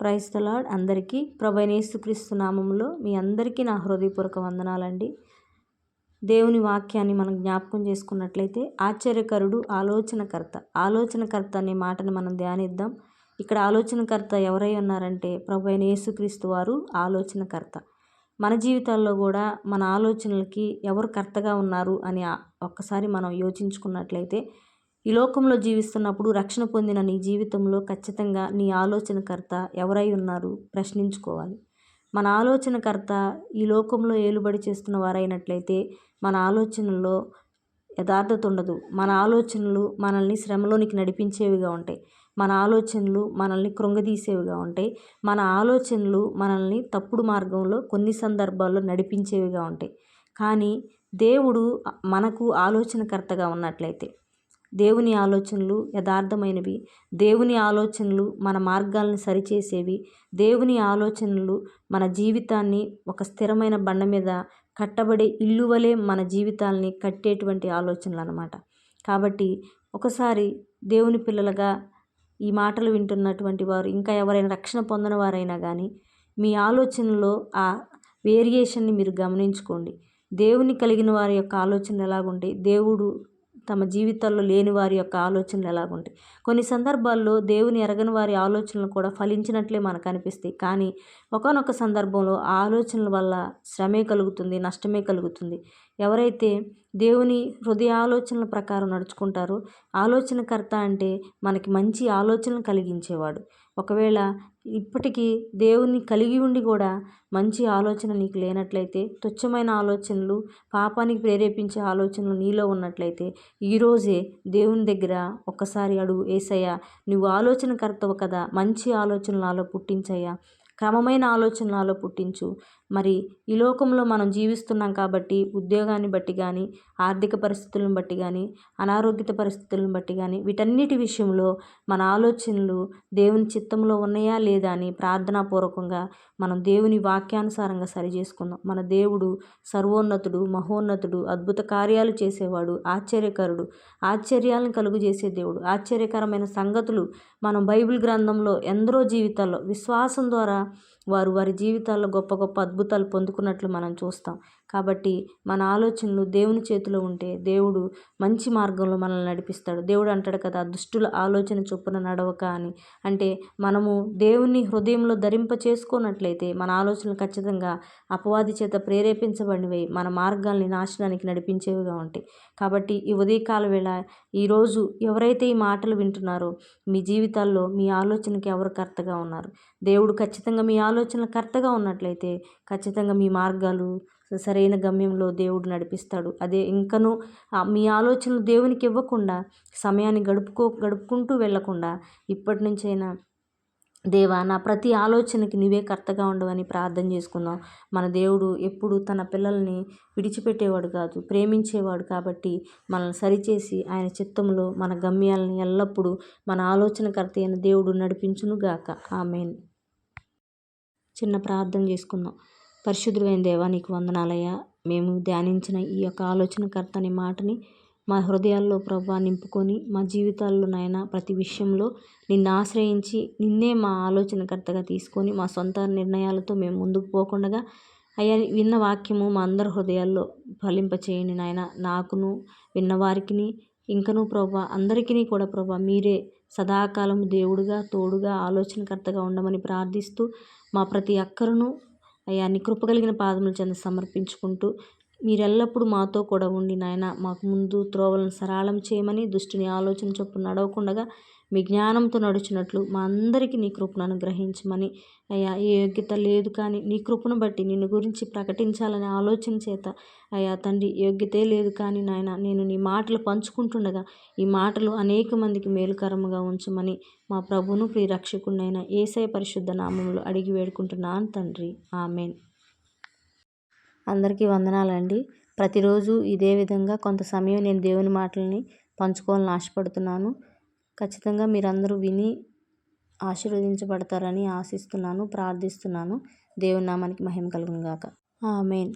Praise తలాడ్ అందరికీ ప్రభైనేసుక్రీస్తు నామంలో మీ అందరికీ నా హృదయపూర్వక వందనాలండి. దేవుని వాక్యాన్ని మనం జ్ఞాపకం చేసుకున్నట్లయితే ఆశ్చర్యకరుడు ఆలోచనకర్త. ఆలోచనకర్త అనే మాటను మనం ధ్యానిద్దాం. ఇక్కడ ఆలోచనకర్త ఎవరై ఉన్నారంటే ప్రభు అయిన యేసుక్రీస్తు వారు ఆలోచనకర్త. మన జీవితాల్లో కూడా మన ఆలోచనలకి ఎవరు కర్తగా ఉన్నారు అని ఒక్కసారి మనం యోచించుకున్నట్లయితే ఈ లోకంలో జీవిస్తున్నప్పుడు రక్షణ పొందిన నీ జీవితంలో ఖచ్చితంగా నీ ఆలోచనకర్త ఎవరై ఉన్నారు ప్రశ్నించుకోవాలి. మన ఆలోచనకర్త ఈ లోకంలో ఏలుబడి చేస్తున్న వారైనట్లయితే మన ఆలోచనల్లో యథార్థత ఉండదు. మన ఆలోచనలు మనల్ని శ్రమలోనికి నడిపించేవిగా ఉంటాయి. మన ఆలోచనలు మనల్ని కృంగదీసేవిగా ఉంటాయి. మన ఆలోచనలు మనల్ని తప్పుడు మార్గంలో కొన్ని సందర్భాల్లో నడిపించేవిగా ఉంటాయి. కానీ దేవుడు మనకు ఆలోచనకర్తగా ఉన్నట్లయితే దేవుని ఆలోచనలు యథార్థమైనవి. దేవుని ఆలోచనలు మన మార్గాలను సరిచేసేవి. దేవుని ఆలోచనలు మన జీవితాన్ని ఒక స్థిరమైన బండ మీద కట్టబడే ఇల్లు వలె మన జీవితాల్ని కట్టేటువంటి ఆలోచనలు అనమాట కాబట్టి ఒకసారి దేవుని పిల్లలుగా ఈ మాటలు వింటున్నటువంటి వారు ఇంకా ఎవరైనా రక్షణ పొందిన వారైనా కానీ మీ ఆలోచనలో ఆ వేరియేషన్ని మీరు గమనించుకోండి. దేవుని కలిగిన వారి యొక్క ఆలోచనలు ఎలాగుంటాయి? దేవుడు తమ జీవితాల్లో లేని వారి యొక్క ఆలోచనలు ఎలాగుంటాయి? కొన్ని సందర్భాల్లో దేవుని ఎరగని వారి ఆలోచనలు కూడా ఫలించినట్లే మనకు అనిపిస్తాయి. కానీ ఒకనొక సందర్భంలో ఆ ఆలోచనల వల్ల శ్రమే కలుగుతుంది నష్టమే కలుగుతుంది. ఎవరైతే దేవుని హృదయ ఆలోచనల ప్రకారం నడుచుకుంటారో ఆలోచనకర్త అంటే మనకి మంచి ఆలోచనలు కలిగించేవాడు. ఒకవేళ ఇప్పటికీ దేవుని కలిగి ఉండి కూడా మంచి ఆలోచన నీకు లేనట్లయితే తుచ్చమైన ఆలోచనలు పాపానికి ప్రేరేపించే ఆలోచనలు నీలో ఉన్నట్లయితే ఈరోజే దేవుని దగ్గర ఒక్కసారి అడుగు ఏసయ్యా నువ్వు ఆలోచనకర్తవు కదా మంచి ఆలోచనలు నాలో పుట్టించయ్యా క్రమమైన ఆలోచన నాలో పుట్టించు. మరి ఈ లోకంలో మనం జీవిస్తున్నాం కాబట్టి ఉద్యోగాన్ని బట్టి కానీ ఆర్థిక పరిస్థితులను బట్టి కానీ అనారోగ్యత పరిస్థితులను బట్టి కానీ వీటన్నిటి విషయంలో మన ఆలోచనలు దేవుని చిత్తంలో ఉన్నాయా లేదా అని ప్రార్థనాపూర్వకంగా మనం దేవుని వాక్యానుసారంగా సరి చేసుకుందాం మన దేవుడు సర్వోన్నతుడు మహోన్నతుడు అద్భుత కార్యాలు చేసేవాడు ఆశ్చర్యకరుడు ఆశ్చర్యాలను కలుగు చేసే దేవుడు ఆశ్చర్యకరమైన సంగతులు మనం బైబిల్ గ్రంథంలో ఎందరో జీవితాల్లో విశ్వాసం ద్వారా వారు వారి జీవితాల్లో గొప్ప గొప్ప అద్భుతాలు పొందుకున్నట్లు మనం చూస్తాం. కాబట్టి మన ఆలోచనలు దేవుని చేతిలో ఉంటే దేవుడు మంచి మార్గంలో మనల్ని నడిపిస్తాడు. దేవుడు అంటాడు కదా దుష్టుల ఆలోచన చొప్పున నడవక అని. అంటే మనము దేవుని హృదయంలో ధరింప చేసుకున్నట్లయితే మన ఆలోచనలు ఖచ్చితంగా అపవాది చేత ప్రేరేపించబడినవి మన మార్గాల్ని నాశనానికి నడిపించేవిగా ఉంటాయి. కాబట్టి ఈ ఉదయకాల వేళ ఈరోజు ఎవరైతే ఈ మాటలు వింటున్నారో మీ జీవితాల్లో మీ ఆలోచనకి ఎవరు కర్తగా ఉన్నారు? దేవుడు ఖచ్చితంగా మీ ఆలోచనలు కర్తగా ఉన్నట్లయితే ఖచ్చితంగా మీ మార్గాలు సరైన గమ్యంలో దేవుడు నడిపిస్తాడు. అదే ఇంకనూ మీ ఆలోచనలు దేవునికి ఇవ్వకుండా సమయాన్ని గడుపుకో గడుపుకుంటూ వెళ్ళకుండా ఇప్పటి నుంచైనా దేవా నా ప్రతి ఆలోచనకి నీవే కర్తగా ఉండవని ప్రార్థన చేసుకుందాం. మన దేవుడు ఎప్పుడు తన పిల్లల్ని విడిచిపెట్టేవాడు కాదు ప్రేమించేవాడు కాబట్టి మనల్ని సరిచేసి ఆయన చిత్తంలో మన గమ్యాలని ఎల్లప్పుడూ మన ఆలోచనకర్త అయిన దేవుడు నడిపించునుగాక. ఆమెన్. చిన్న ప్రార్థన చేసుకుందాం. పరిశుద్ధులైన దేవా నీకు వందనాలయ్యా. మేము ధ్యానించిన ఈ యొక్క ఆలోచనకర్త అనే మాటని మా హృదయాల్లో ప్రభా నింపుకొని మా జీవితాల్లో నాయన ప్రతి విషయంలో నిన్ను ఆశ్రయించి నిన్నే మా ఆలోచనకర్తగా తీసుకొని మా సొంత నిర్ణయాలతో మేము ముందుకు పోకుండగా అయ్యా విన్న వాక్యము మా అందరి హృదయాల్లో ఫలింపచేయండి నాయన. నాకును విన్నవారికి ఇంకనూ ప్రభా అందరికీ కూడా ప్రభా మీరే సదాకాలం దేవుడుగా తోడుగా ఆలోచనకర్తగా ఉండమని ప్రార్థిస్తూ మా ప్రతి అక్కరును అయ్యా నీ కృపగలిగిన పాదముల చెంద సమర్పించుకుంటూ మీరెల్లప్పుడూ మాతో కూడా ఉండి నాయన మాకు ముందు త్రోవలను సరళం చేయమని దుష్టుని ఆలోచన చొప్పున నడవకుండగా మీ జ్ఞానంతో నడుచున్నట్లు మా అందరికీ నీ కృపను అనుగ్రహించమని. అయ్యా ఏ యోగ్యత లేదు కానీ నీ కృపను బట్టి నిన్ను గురించి ప్రకటించాలనే ఆలోచన చేత అయ్యా తండ్రి యోగ్యతే లేదు కానీ నాయన నేను నీ మాటలు పంచుకుంటుండగా ఈ మాటలు అనేక మందికి మేలుకరముగా ఉంచమని మా ప్రభును ప్రియరక్షకుడినైన ఏసై పరిశుద్ధ నామంలో అడిగి వేడుకుంటున్నాను తండ్రి. ఆమెన్. అందరికీ వందనాలండి. ప్రతిరోజు ఇదే విధంగా కొంత సమయం నేను దేవుని మాటలని పంచుకోవాలని ఆశపడుతున్నాను. ఖచ్చితంగా మీరందరూ విని ఆశీర్వదించబడతారని ఆశిస్తున్నాను ప్రార్థిస్తున్నాను. దేవుని నామానికి మహిమ కలుగును గాక ఆమెన్.